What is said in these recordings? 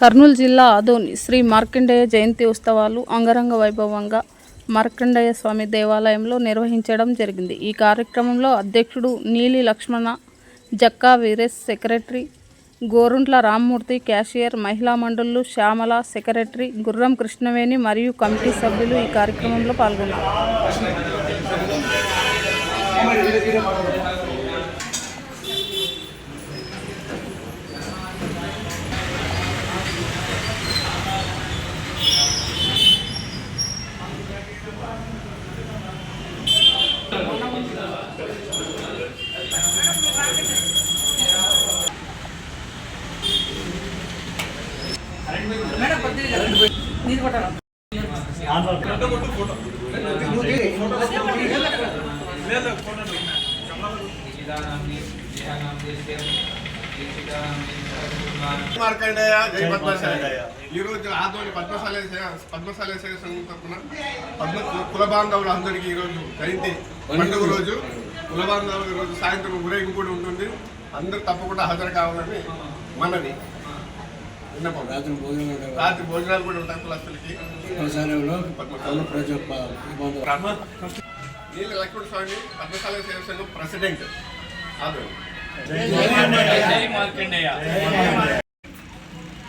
కర్నూలు జిల్లా ఆదోని శ్రీ మార్కండేయ జయంతి ఉత్సవాలు అంగరంగ వైభవంగా మార్కండేయ స్వామి దేవాలయంలో నిర్వహించడం జరిగింది. ఈ కార్యక్రమంలో అధ్యక్షుడు నీలి లక్ష్మణ జక్కా వీరేష్ సెక్రటరీ గోరుంట్ల రామ్మూర్తి క్యాషియర్ మహిళా మండళ్ళు శ్యామల సెక్రటరీ గుర్రం కృష్ణవేణి మరియు కమిటీ సభ్యులు ఈ కార్యక్రమంలో పాల్గొన్నారు. మార్కండేయ జై పద్మశాలి ఈ రోజు ఆదోని పద్మశాలేశయ పద్మశాలి సంఘం తరఫున పద్మ కుల బాంధవులు అందరికీ ఈరోజు జయంతి. పండుగ రోజు కుల బాంధవులు ఈ రోజు సాయంత్రం ఊరేగింపు కూడా ఉంటుంది. అందరూ తప్పకుండా హాజరు కావాలని మనది విన్నపం. రాత్రి భోజనం ఉంటాయి. రాత్రి భోజనాలు కూడా ఉంటాయి కులస్తులకి నీళ్ళ లక్ష్మణ స్వామి పద్మశాలి సేవ సంఘం ప్రెసిడెంట్ మార్కండేయ.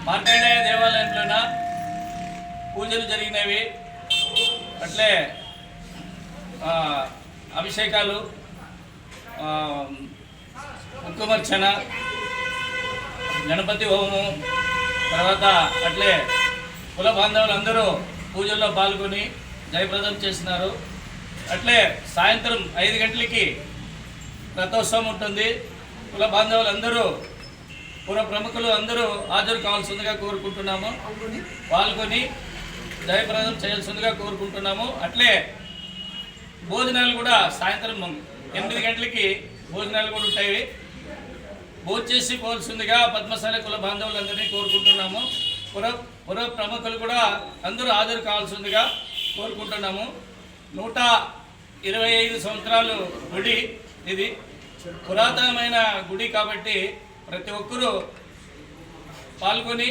మార్కండేయ దేవాలయంలోన పూజలు జరిగినవి. అట్లే ఆ, అభిషేకాలు. ఆ, గణపతి హోమం తర్వాత అట్లే కుల బాంధవులు అందరూ పూజల్లో పాల్గొని జయప్రదం చేసినారు. అట్లే సాయంత్రం ఐదు గంటలకి రథోత్సవం ఉంటుంది. కుల బాంధవులందరూ పుర ప్రముఖులు అందరూ హాజరు కావాల్సిందిగా కోరుకుంటున్నాము. పాల్గొని జయప్రదం చేయాల్సిందిగా కోరుకుంటున్నాము. అట్లే భోజనాలు కూడా సాయంత్రం ఎనిమిది గంటలకి భోజనాలు కూడా ఉంటాయి. భోజ చేసి పోల్సిందిగా పద్మశాల కుల బాంధవులందరినీ కోరుకుంటున్నాము. పుర పుర ప్రముఖులు కూడా అందరూ హాజరు కావాల్సిందిగా కోరుకుంటున్నాము. నూట ఇరవై ఐదు సంవత్సరాలు గుడి ఇది. పురాతనమైన గుడి కాబట్టి ప్రతి ఒక్కరూ పాల్గొని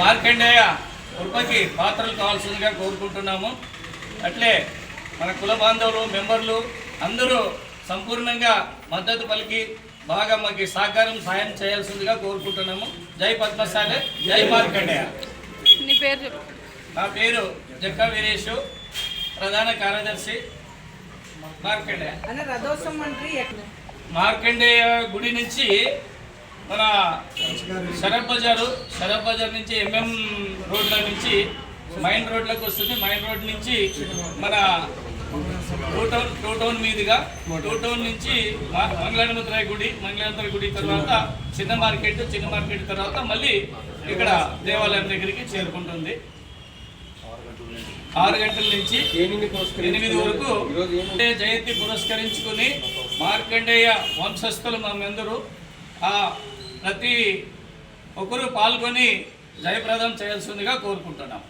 మార్కండేయ కృపకి పాత్రలు కావాల్సిందిగా కోరుకుంటున్నాము. అట్లే మన కుల బాంధవులు మెంబర్లు అందరూ సంపూర్ణంగా మద్దతు పలికి బాగా మాకు సహకారం సాయం చేయాల్సిందిగా కోరుకుంటున్నాము. జై పద్మశాలి జై మార్కండేయ. నీ పేరు నా పేరు జక్కా వీరేషు ప్రధాన కార్యదర్శి మార్కండేయ. మార్కండేయ గుడి నుంచి మన శరత్ బజారు శరత్ బజార్ నుంచి ఎంఎం రోడ్ల నుంచి మైన్ రోడ్లకు వస్తుంది. మైన్ రోడ్ నుంచి మన టూ టౌన్ టూ టౌన్ మీదుగా టూ టౌన్ నుంచి మ- మంగళానముద్రాయ గుడి మంగళానముద్రాయ గుడి తర్వాత చిన్న మార్కెట్ చిన్న మార్కెట్ తర్వాత మళ్ళీ ఇక్కడ దేవాలయం దగ్గరికి చేరుకుంటుంది. ఆరు గంటల నుంచి ఎనిమిది వరకు జయంతి పురస్కరించుకుని మార్కండేయ వంశస్థులు మనందరూ ఆ ప్రతి ఒక్కరూ పాల్గొని జయప్రదం చేయాల్సిందిగా కోరుకుంటున్నాం.